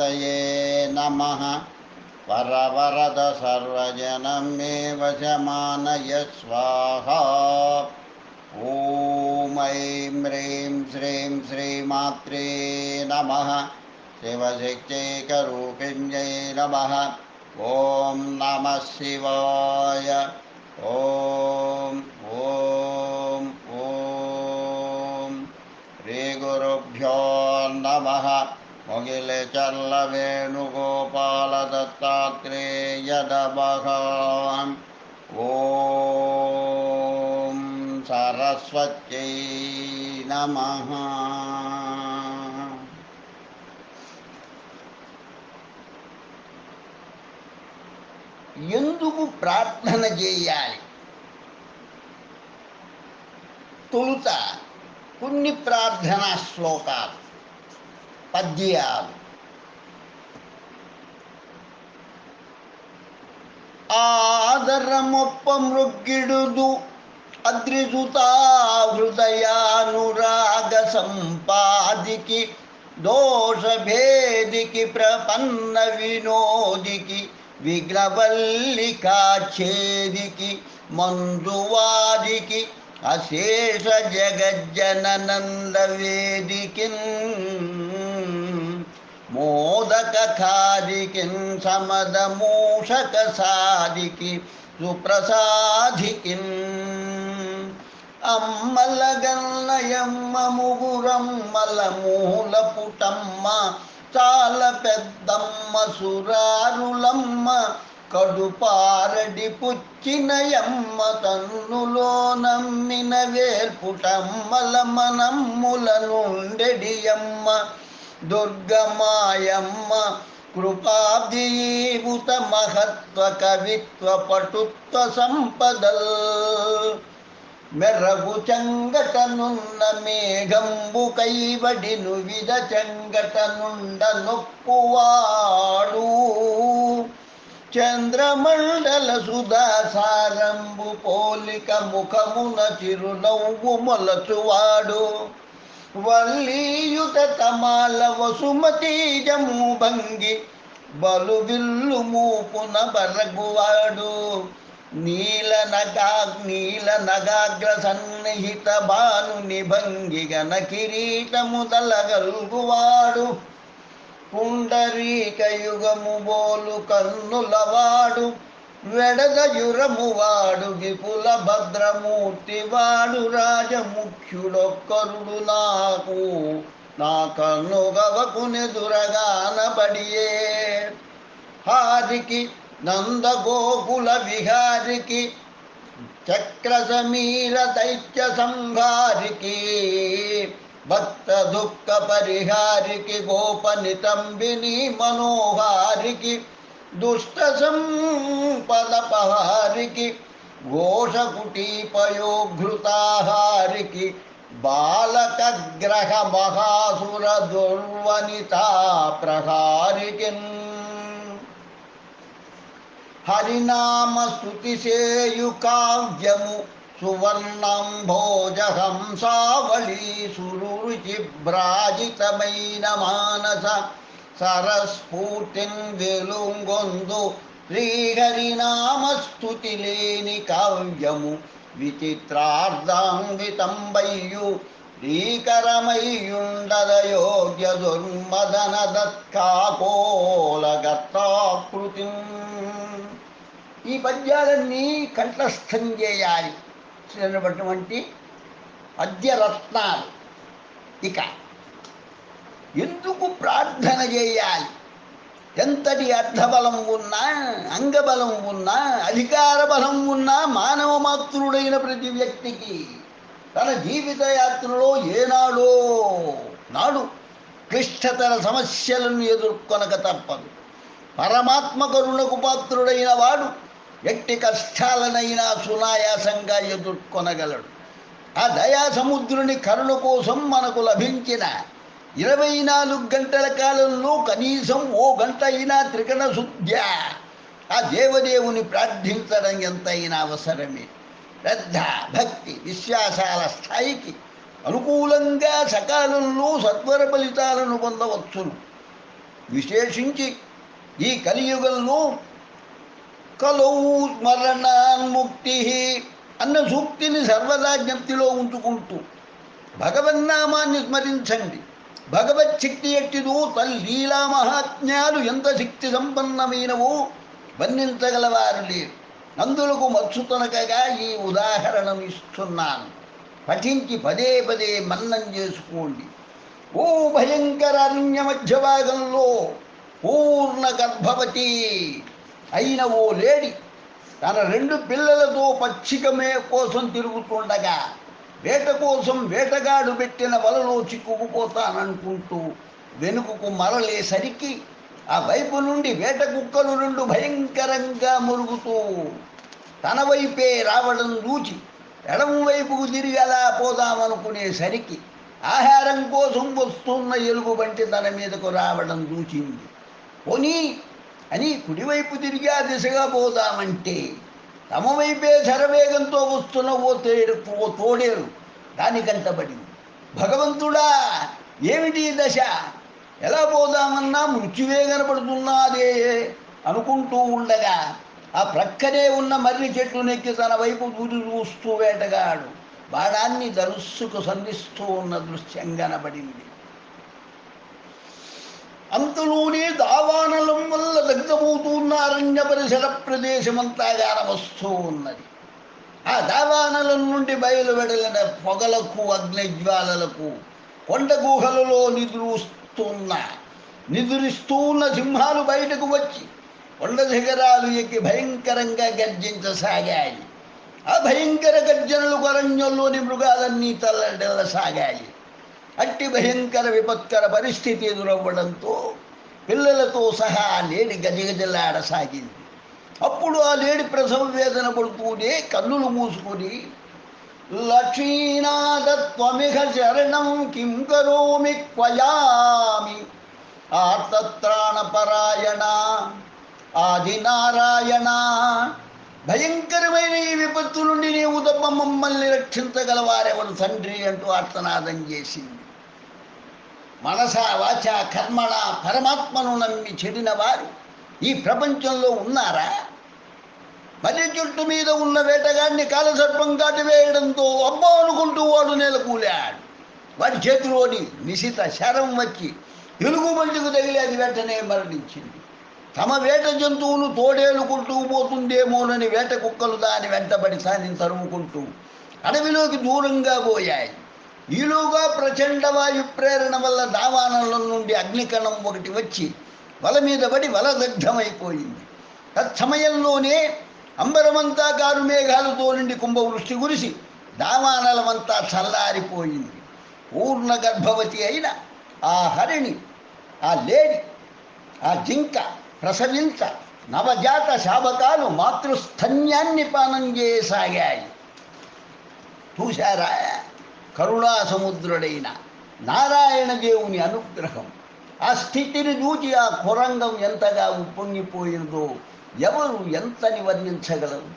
गणपतये नमः। वरवरद मे वशमानय स्वाहा ॐ ऐं ह्रीं श्रीं श्रीमात्रे नमः। शिवशक्त्यैकरूपिण्यै नमः। ॐ नमः शिवाय। ॐ ॐ ॐ। श्रीगुरुभ्यो नमः। अखिले चल वेणुगोपाल दत्तात्रेयदभगवान् ॐ सरस्वत्यै नमः। ఎందుకు ప్రార్థన చేయాలి? తొలుత కొన్ని ప్రార్థనా పద్యాలు ఆదరమొప్ప మృగ్గిడుదు అద్రిసుతా హృదయానురాగ సంపాదికి దోషభేదికి ప్రపన్న వినోదికి విఘ్నవల్లికాఛేదికి మందువాదికి అశేష జగజ్జననంద వేదికిన్ మోదక ఖాదికిన్ సమద మూషక సాదికి సుప్రసాదికిన్ అమ్మల ముగురమ్మల మూల పుటమ్మ చాలా పెద్దమ్మ సురారులమ్మ కడుపారడి పుచ్చిన ఎమ్మ తన్నులో నమ్మిన వేల్పుటమ్మల మనమ్ముల నుండెడియమ్మ. దుర్గమాయమ్మ కృపాబ్దీభూత మహత్వ కవిత్వ పటుత్వ సంపదల్. మెర్రగు చెంగటనున్న మేఘంబు కైవడిను విద చెంగటనుండ నొప్పువాడు. చంద్రమండల సుధాసారంబు పోలిక ముఖమున చిరునవ్వు మొలచువాడు వల్లీయుత తమాల వసుమతి జము భంగి బలు విల్లు మూపున బరగువాడు నీల నగా నీల నగాగ్ర సన్నిహిత భాను నిభంగి గన కిరీటము దలగల్గువాడు పుండరీక యుగము బోలు కన్నులవాడు వెడదయురము వాడు విపుల భద్రమూర్తి వాడు రాజముఖ్యుడొక్కరుడు నాకు. నా కన్ను గవకునెదురగానబడియే హారికి నందగోకుల విహారికి చక్ర సమీర దైత్య సంహారికి भक्त दुख परिहारिकि गोपनितंबिनी मनोहारिकि दुष्ट संपलपहारिकि घोषकुटीपयोघृताहारिकि बालकग्रह महासुर दुर्वनिता प्रहारिकिन् हरिनाम स्तुति से युकाव्यमु సువర్ణంభోజహంసావళీ సురుచి భ్రాజితమైన మానస సరస్ఫూర్తిన్ వెలుంగొందు శ్రీహరినామస్తుతి లేని కావ్యము విచిత్రార్ధాంవితంబయ్యు శ్రీకరమయ్యుండదయోగ్య దుర్మదన దత్కాకోలగత్తాకృతి ఈ పద్యాలన్నీ కంఠస్థం చేయాలి చెందినటువంటి పద్యరత్నాలు. ఇక ఎందుకు ప్రార్థన చేయాలి? ఎంతటి అర్థబలం ఉన్నా అంగబలం ఉన్నా అధికార బలం ఉన్నా మానవ మాతృడైన ప్రతి వ్యక్తికి తన జీవిత యాత్రలో ఏనాడో నాడు క్లిష్టతర సమస్యలను ఎదుర్కొనక తప్పదు. పరమాత్మ కరుణకు పాత్రుడైన వాడు ఎట్టి కష్టాలనైనా సునాయాసంగా ఎదుర్కొనగలడు. ఆ దయా సముద్రుని కరుణ కోసం మనకు లభించిన ఇరవై నాలుగు గంటల కాలంలో కనీసం ఓ గంట అయినా త్రికణ శుద్ధ ఆ దేవదేవుని ప్రార్థించడం ఎంతైనా అవసరమే. శ్రద్ధ భక్తి విశ్వాసాల స్థాయికి అనుకూలంగా సకాలంలో సత్వర ఫలితాలను పొందవచ్చును. విశేషించి ఈ కలియుగంలో కలౌ స్మరణాన్ముక్తి అన్న సూక్తిని సర్వదా జ్ఞప్తిలో ఉంచుకుంటూ భగవన్నామాన్ని స్మరించండి. భగవత్ శక్తి ఎట్టిదో తల్లీలా మహాత్మ్యాలు ఎంత శక్తి సంపన్నమైనవో వర్ణించగలవారు లేరు. అందులకు మత్సుతనకగా ఈ ఉదాహరణను ఇస్తున్నాను పఠించి పదే పదే మన్నం చేసుకోండి. ఓ భయంకర అరణ్య మధ్య భాగంలో పూర్ణ గర్భవతి అయిన ఓ లేడి. తన రెండు పిల్లలతో పచ్చికమే కోసం తిరుగుతుండగా వేట కోసం వేటగాడు పెట్టిన వలలో చిక్కుకుపోతాననుకుంటూ వెనుకకు మరలేసరికి ఆ వైపు నుండి వేట కుక్కలు రెండు భయంకరంగా మురుగుతూ తన వైపే రావడం చూచి ఎడం వైపుకు తిరిగి అలా పోదామనుకునేసరికి ఆహారం కోసం వస్తున్న ఎలుగు వంటి తన మీదకు రావడం చూచింది. కొని అని కుడివైపు తిరిగి ఆ దిశగా పోదామంటే తమ వైపే శరవేగంతో వస్తున్న ఓ తేరు ఓ తోడేరు. దానికంటబడింది భగవంతుడా ఏమిటి దశ? ఎలా పోదామన్నా మృత్యువే కనపడుతున్నాదే అనుకుంటూ ఉండగా ఆ ప్రక్కనే ఉన్న మర్రి చెట్టు నెక్కి తన వైపు దూరి చూస్తూ వేటగాడు. బాణాన్ని ధనుస్సుకు సంధిస్తూ ఉన్న దృశ్యం కనబడింది. అంతలోనే దావానలం వల్ల లగ్నమవుతున్న అరణ్య పరిసర ప్రదేశమంతా గానవస్తూ ఉన్నది. ఆ దావానలం నుండి బయలువెడలిన పొగలకు అగ్నిజ్వాలలకు కొండ గుహలలో నిదురుస్తున్న నిద్రిస్తూ ఉన్న సింహాలు బయటకు వచ్చి కొండ శిఖరాలు ఎక్కి భయంకరంగా గర్జించసాగాయి. ఆ భయంకర గర్జనలు అరణ్యంలోని మృగాలన్నీ తల్లడెల్లసాగాయి. అట్టి భయంకర విపత్కర పరిస్థితి ఎదురవ్వడంతో పిల్లలతో సహా ఆ లేడి గజగజలాడసాగింది అప్పుడు ఆ లేడి ప్రసవ వేదన పడుతూనే కన్నులు మూసుకొని లక్ష్మీనాథత్వమిహ శరణం కిం కరోమి క్వయామి? ఆర్తత్రాణపరాయణ ఆదినారాయణ భయంకరమైన ఈ విపత్తు నుండి నీవు తప్ప మమ్మల్ని రక్షించగలవారెవరు తండ్రి అంటూ ఆర్తనాదం చేసింది. మనస వాచ కర్మణ పరమాత్మను నమ్మి చెడిన వారు ఈ ప్రపంచంలో ఉన్నారా? మర్రి చెట్టు మీద ఉన్న వేటగాడిని కాలసర్పం కాటి వేయడంతో అబ్బా అనుకుంటూ వాడు నెలకూలాడు. వాడి చేతిలోని నిశిత శరం వచ్చి ఎలుగు మంచుకు తగిలి అది వెంటనే మరణించింది. తమ వేట జంతువులు తోడేలుకుంటూ పోతుందేమోనని వేట కుక్కలు దాని వెంటబడి సాని తరుముకుంటూ అడవిలోకి దూరంగా పోయాయి. ఈలోగా ప్రచండ వాయు ప్రేరణ వల్ల దావానల నుండి అగ్నికణం ఒకటి వచ్చి వల మీద పడి వల దగ్ధమైపోయింది తత్సమయంలోనే అంబరమంతా కారు మేఘాలతో నుండి కుంభవృష్టి గురిసి దావానలమంతా చల్లారిపోయింది. పూర్ణ గర్భవతి అయిన ఆ హరిణి ఆ లేడి ఆ జింక ప్రసవించ నవజాత శాబకాలు మాతృస్థన్యాన్ని పానం చేయసాగాయి చూశారా? కరుణా సముద్రుడైన నారాయణ దేవుని అనుగ్రహం ఆ స్థితిని చూచి ఆ కురంగం ఎంతగా ఉప్పొంగిపోయిందో ఎవరు ఎంతని వర్ణించగలరు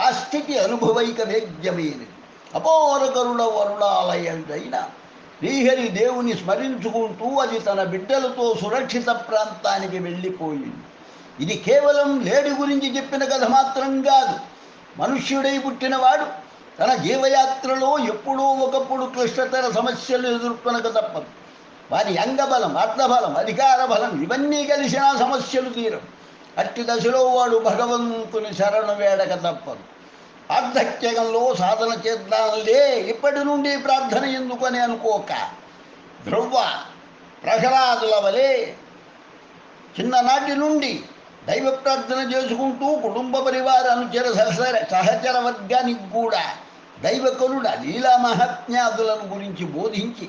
ఆ స్థితి అనుభవైక వేద్యమైనది అపోర కరుణ వరుణాలయంటైన శ్రీహరి దేవుని స్మరించుకుంటూ అది తన బిడ్డలతో సురక్షిత ప్రాంతానికి వెళ్ళిపోయింది. ఇది కేవలం లేడి గురించి చెప్పిన కథ మాత్రం కాదు. మనుష్యుడై పుట్టినవాడు తన జీవయాత్రలో ఎప్పుడో ఒకప్పుడు క్లిష్టతర సమస్యలు ఎదుర్కొనక తప్పదు. వారి అంగబలం అర్థబలం అధికార బలం ఇవన్నీ కలిసిన సమస్యలు తీరం అట్టి దశలో వాడు భగవంతుని శరణు వేడక తప్పదు. అర్ధత్యగంలో సాధన చేద్దాంలే ఇప్పటి నుండి ప్రార్థన ఎందుకని అనుకోక. ధ్రువ ప్రహ్లాదుల వలె చిన్ననాటి నుండి దైవ ప్రార్థన చేసుకుంటూ కుటుంబ పరివార అనుచర సహచర సహచర వర్గానికి కూడా దైవ కరుణ లీలా మహాత్మ్యాదులను గురించి బోధించి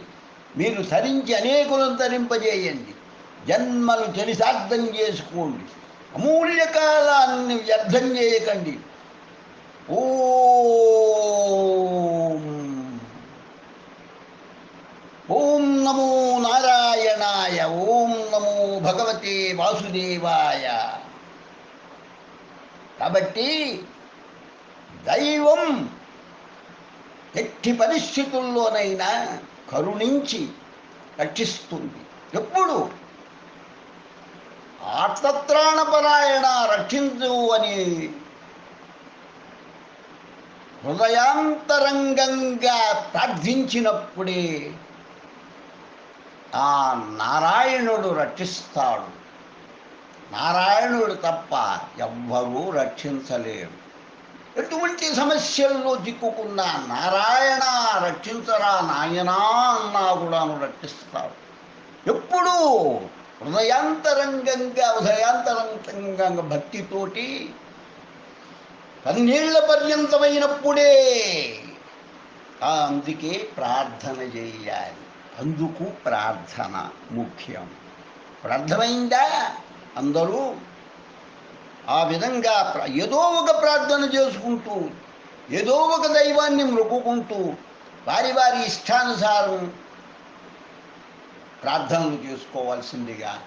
మీరు తరించి అనేకులను తరింపజేయండి జన్మలు చరితార్థం చేసుకోండి. అమూల్య కాలాన్ని వ్యర్థం చేయకండి. ఓం. ఓం నమో నారాయణాయ ఓం నమో భగవతే వాసుదేవాయ. కాబట్టి దైవం ఎట్టి పరిస్థితుల్లోనైనా కరుణించి రక్షిస్తుంది. ఎప్పుడు? ఆర్తత్రాణపరాయణ రక్షించు అని హృదయాంతరంగంగా ప్రార్థించినప్పుడే ఆ నారాయణుడు రక్షిస్తాడు. నారాయణుడు తప్ప ఎవ్వరూ రక్షించలేడు ఎటువంటి సమస్యల్లో చిక్కుకున్న నారాయణ రక్షించరా నాయనా అన్నా కూడాను రక్షిస్తాడు. ఎప్పుడూ హృదయాంతరంగంగా హృదయాంతరంగంగా భక్తితోటి కన్నీళ్ళ పర్యంతమైనప్పుడే అందుకే ప్రార్థన చేయాలి. అందుకు ప్రార్థన ముఖ్యం. ఇప్పుడు అర్థమైందా అందరూ ఆ విధంగా ప్ర- ఏదో ఒక ప్రార్థన చేసుకుంటూ ఏదో ఒక దైవాన్ని మొక్కుకుంటూ వారి వారి ఇష్టానుసారం ప్రార్థనలు చేసుకోవాల్సిందిగా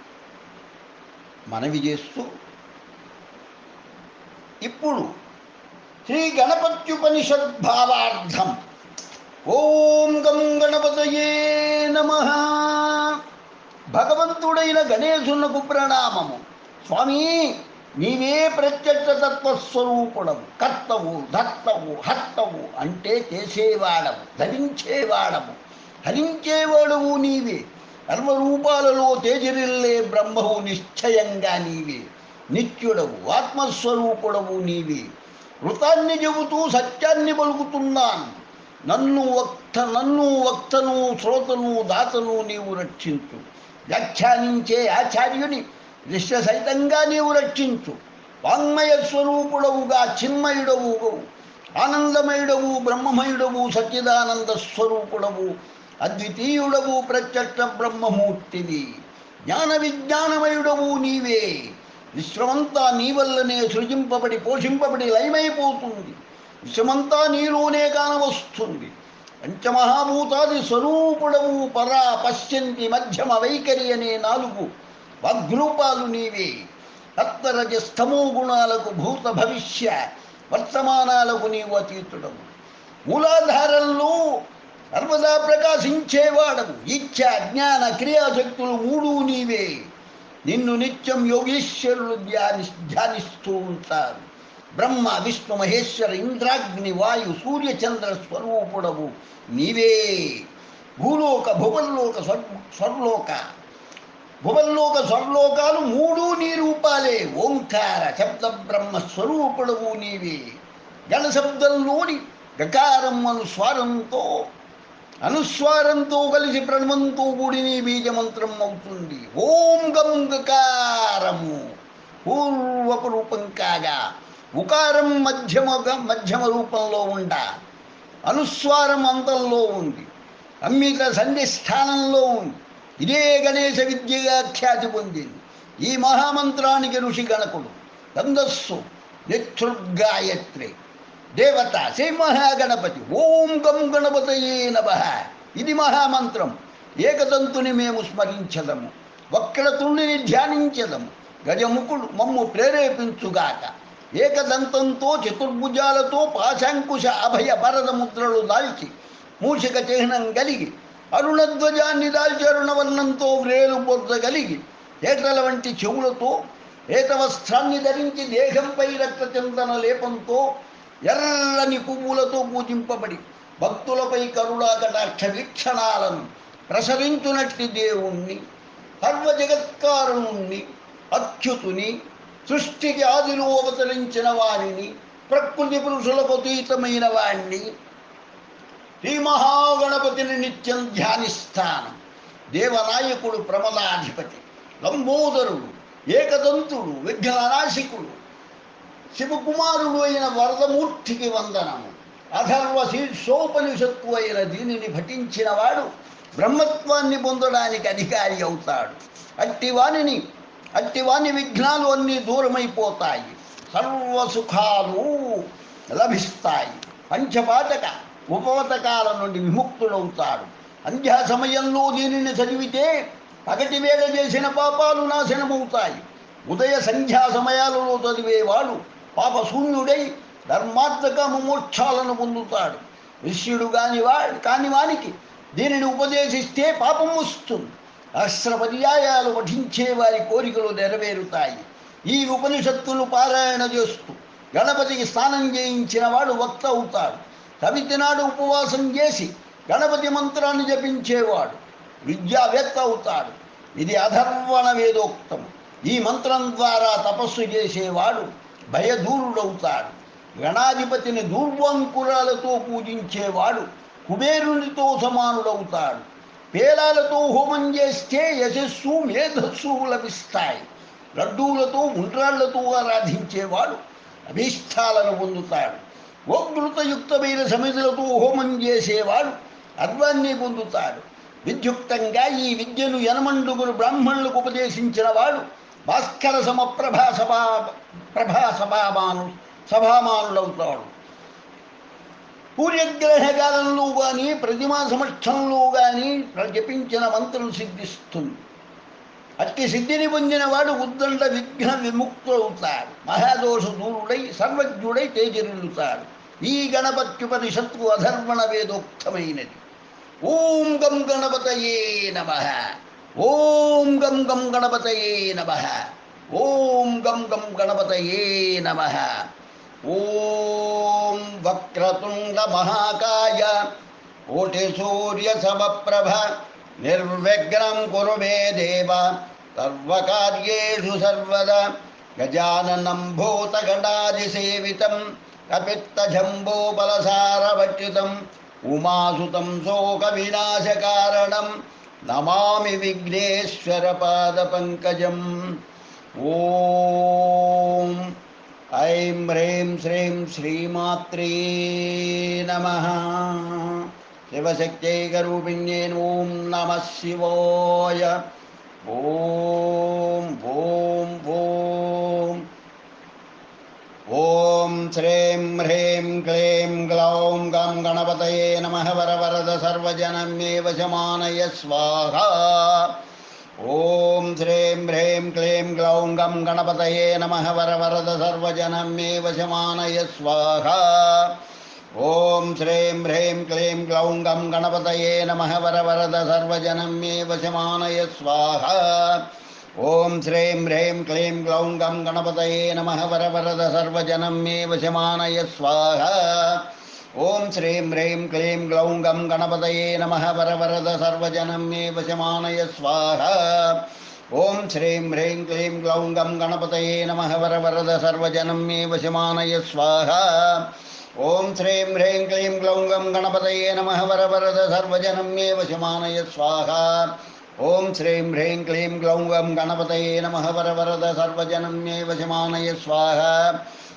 మనవి చేస్తూ ఇప్పుడు శ్రీ గణపత్యుపనిషద్భావార్థం. ఓం గం గణపతయే నమ. భగవంతుడైన గణేశునకు ప్రణామము. స్వామి! నీవే ప్రత్యక్ష తత్వస్వరూపుడవు కర్తవు ధర్తవు హర్తవు అంటే చేసేవాడవు ధరించేవాడవు హరించేవాడవు నీవే. కర్మరూపాలలో తేజరిల్లే బ్రహ్మవు నిశ్చయంగా నీవే. నిత్యుడవు ఆత్మస్వరూపుడవు నీవే. వృతాన్ని చెబుతూ సత్యాన్ని పలుకుతున్నాను నన్ను వక్త నన్ను వక్తను శ్రోతను దాతను నీవు రక్షించు. వ్యాఖ్యానించే ఆచార్యుని దృశ్య సహితంగా నీవు రక్షించు. వాంగ్మయ స్వరూపుడవుగా చిన్మయుడవు. ఆనందమయుడవు బ్రహ్మమయుడవు సచ్చిదానంద స్వరూపుడవు అద్వితీయుడవు ప్రత్యక్ష బ్రహ్మమూర్తివి. జ్ఞాన విజ్ఞానమయుడవు నీవే. విశ్వమంతా నీ వల్లనే సృజింపబడి పోషింపబడి లయమైపోతుంది. విశ్వమంతా నీలోనే కానవస్తుంది పంచమహాభూతాది స్వరూపుడవు పరా పశ్యంతి మధ్యమ వైఖరి అనే నాలుగు వాగ్రూపాలు నీవే రక్తరజ స్తమో గుణాలకు భూత భవిష్య వర్తమానాలకు నీవు అతీతుడవు. మూలాధారంలో సర్వదా ప్రకాశించేవాడవు. ఇచ్చ జ్ఞాన క్రియాశక్తులు మూడు నీవే. నిన్ను నిత్యం యోగేశ్వరులు ధ్యాని ధ్యానిస్తూ ఉంటారు. బ్రహ్మ విష్ణు మహేశ్వర ఇంద్రాగ్ని వాయు సూర్యచంద్ర స్వరూపుడవు. నీవే. భూలోక భువల్లోక స్వర్ స్వర్లోక. భువల్లోక స్వర్లోకాలు మూడు నీ రూపాలే. ఓంకార శబ్ద బ్రహ్మ స్వరూపుడవు నీవే. గణ శబ్దంలోని గకారం అనుస్వారంతో అనుస్వారంతో కలిసి ప్రణవంతో కూడి నీ బీజమంత్రం అవుతుంది. ఓం గం గకారము. పూర్వపు రూపం కాగా ఉకారం మధ్యమ మధ్యమ రూపంలో ఉండ అనుస్వారం అంతంలో ఉంది. అమ్మిక సంధి స్థానంలో ఉంది. ఇదే గణేశ విద్యగా ఖ్యాతి పొందింది. ఈ మహామంత్రానికి ఋషి గణకుడు ఛందస్సు నిత్రుగాయత్రి దేవత శ్రీ మహాగణపతి ఓం గం గణపతయే నమ. ఇది మహామంత్రం. ఏకదంతుని మేము స్మరించదము. వక్రతుండిని ధ్యానించదము. గజముకుడు మమ్ము ప్రేరేపించుగాక. ఏకదంతంతో చతుర్భుజాలతో పాశాంకుశ అభయ భరద ముద్రలు దాల్చి మూషిక చిహ్నం కలిగి అరుణధ్వజాన్ని దాల్చి అరుణవర్ణంతో వ్రేలు బొద్ద కలిగి ఏటల వంటి చెవులతో ఏతవస్త్రాన్ని ధరించి దేహంపై రక్తచందన లేపంతో ఎర్రని పువ్వులతో పూజింపబడి భక్తులపై కరుణా కటాక్ష వీక్షణాలను ప్రసరించునట్టి దేవుణ్ణి సర్వ జగత్కారుణ్ణి అచ్యుతుని సృష్టికి ఆదిలో అవతరించిన వారిని ప్రకృతి పురుషులకు అతీతమైన వాణ్ణి శ్రీ మహాగణపతిని నిత్యం ధ్యానిస్తాను. దేవనాయకుడు ప్రమలాధిపతి లంబోదరుడు ఏకదంతుడు విఘ్ననాశికుడు శివకుమారుడు అయిన వరదమూర్తికి వందనము. అధర్వ శీర్షోపనిషత్తు అయిన దీనిని భటించినవాడు బ్రహ్మత్వాన్ని పొందడానికి అధికారి అవుతాడు. అట్టివానిని అట్టివాని విఘ్నాలు అన్నీ దూరమైపోతాయి. సర్వ సుఖాలు లభిస్తాయి. పంచపాతక ఉపవతకాల నుండి విముక్తుడవుతాడు అంధ్యా సమయంలో దీనిని చదివితే పగటి వేళ చేసిన పాపాలు నాశనమవుతాయి. ఉదయ సంధ్యా సమయాలలో చదివేవాడు పాపశూన్యుడై ధర్మార్థక మోక్షాలను పొందుతాడు. విష్యుడు కాని వాడు కాని వానికి దీనిని ఉపదేశిస్తే పాపం వస్తుంది. అస్త్రపర్యాయాలు వఠించే పఠించే వారి కోరికలు నెరవేరుతాయి. ఈ ఉపనిషత్తులు పారాయణ చేస్తూ గణపతికి స్నానం చేయించిన వాడు వక్త అవుతాడు. కవితినాడు ఉపవాసం చేసి గణపతి మంత్రాన్ని జపించేవాడు. విద్యావేత్త అవుతాడు. ఇది అధర్వణ వేదోక్తం. ఈ మంత్రం ద్వారా తపస్సు చేసేవాడు భయదూరుడవుతాడు గణాధిపతిని దూర్వంకురాలతో పూజించేవాడు కుబేరునితో సమానుడవుతాడు. పేలాలతో హోమం చేస్తే యశస్సు మేధస్సు లభిస్తాయి. లడ్డూలతో ఉండ్రాళ్ళతో ఆరాధించేవాడు అభీష్టాలను పొందుతాడు. గోకృతయుక్తమైన సమితులతో హోమం చేసేవాడు అర్వాన్ని పొందుతాడు. విద్యుక్తంగా ఈ విద్యను యనమండుగురు బ్రాహ్మణులకు ఉపదేశించిన వాడు భాస్కర సమ ప్రభా సభా ప్రభా సభామాను సభామానులవుతాడు. సూర్యగ్రహణ కాలంలో కానీ ప్రతిమా సమక్షంలో కానీ జపించిన మంత్రం సిద్ధిస్తుంది. అట్టి సిద్ధిని పొందిన వాడు ఉద్దండ విఘ్న విముక్తుడవుతాడు మహాదోష దూరుడై సర్వజ్ఞుడై తేజరిల్లుతాడు. ఈ గణపత్యుపనిషత్తు అధర్వణ వేదోక్తమైనది ఓం గం గణపతయే నమ ఓం గం గం గణపతయే నమ ఓం గం గం గణపతయే నమ ఓం వక్రతుండ మహాకాయ కోటి సూర్య సమప్రభ నిర్విఘ్నం కురు మే దేవ సర్వకార్యేషు సర్వదా గజాననం భూతగణాదిసేవితం कपित्तजम्बोबलसारवच्युतम् उमासुतं शोकविनाशकारणं नमामि विघ्नेश्वरपादपङ्कजम्। ॐ ऐं ह्रीं श्रीं श्रीमात्रे नमः। शिवशक्त्यैकरूपिण्ये ॐ नमः शिवाय। ॐ ॐ ॐ। ఓం ఓం ఓం శ్రీం హ్రీం క్లీం గ్లౌం గం గణపతయే నమ వరవరద సర్వజనమేవ శమానయ స్వాహా ఓం శ్రీం హ్రీం క్లీం గ్లౌం గం గణపతయే నమ వరవరద సర్వజనమేవ శమానయ స్వాహా ఓం శ్రీం హ్రీం క్లీం గ్లౌం గం గణపతయే నమ వరవరద సర్వజనమేవ ॐ श्रीं ह्रीं क्लीं ग्लौं गं गणपतये नमः वरवरद सर्वजनं मे वशमानय स्वाहा। ॐ श्रीं ह्रीं क्लीं ग्लौं गं गणपतये नमः वरवरद मे वशमानय स्वाहा। ॐ श्रीं ह्रीं क्लीं ग्लौं गं गणपतये नमः वरवरद सर्वजनं मे वशमानय स्वाहा। ॐ श्रीं ह्रीं क्लीं ग्लौं गं गणपतये नमः वरवरद सर्वजनं मे वशमानय स्वाहा। ॐ श्री ह्रीं क्लीं ग्लौं गणपत गणपतये नमः वरवरद सर्वजनमे वशमानय स्वाहा।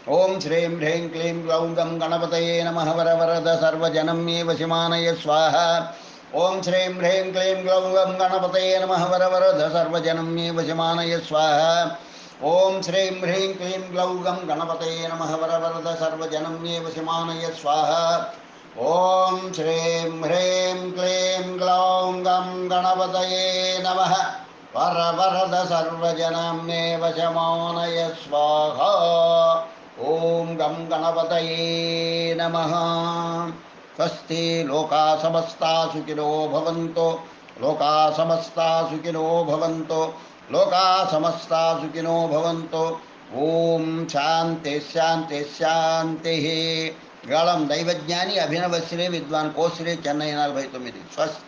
ॐ श्री ह्रीं क्लीं ग्लौं गणपत गणपतये नमः वरवरद सर्वजनम्ये वशमानय स्वाहा। ॐ श्रीं ह्रीं क्लीं ग्लौं गं गणपतये नमः वरवरद सर्वजनम्ये वशमानय स्वाहा। ॐ श्रीं ह्रीं क्लीं ग्लौं गणपत गणपतये नमः वरवरद सर्वजनमे वशमानय स्वाहा। ॐ श्रीं ह्रीं क्लीं ग्लौं गं गणपतये नमः। वरवरद सर्वजनाम्ने वशमानय स्वाहा। ॐ गं गणपतये नमः। स्वस्ति लोका समस्ता सुखिनो भवन्तो। लोका समस्ता सुखिनो भवन्तो। लोका समस्ता सुखिनो भवन्तो। ॐ शान्तिः शान्तिः शान्तिः। సమస్తా సుఖినో భవంతో ఓం శాంతి శాంతి శాంతి గళం దైవజ్ఞాని అభినవశ్రీ విద్వాన్ కోశ్రీ చెన్నై నలభై తొమ్మిది స్వస్తి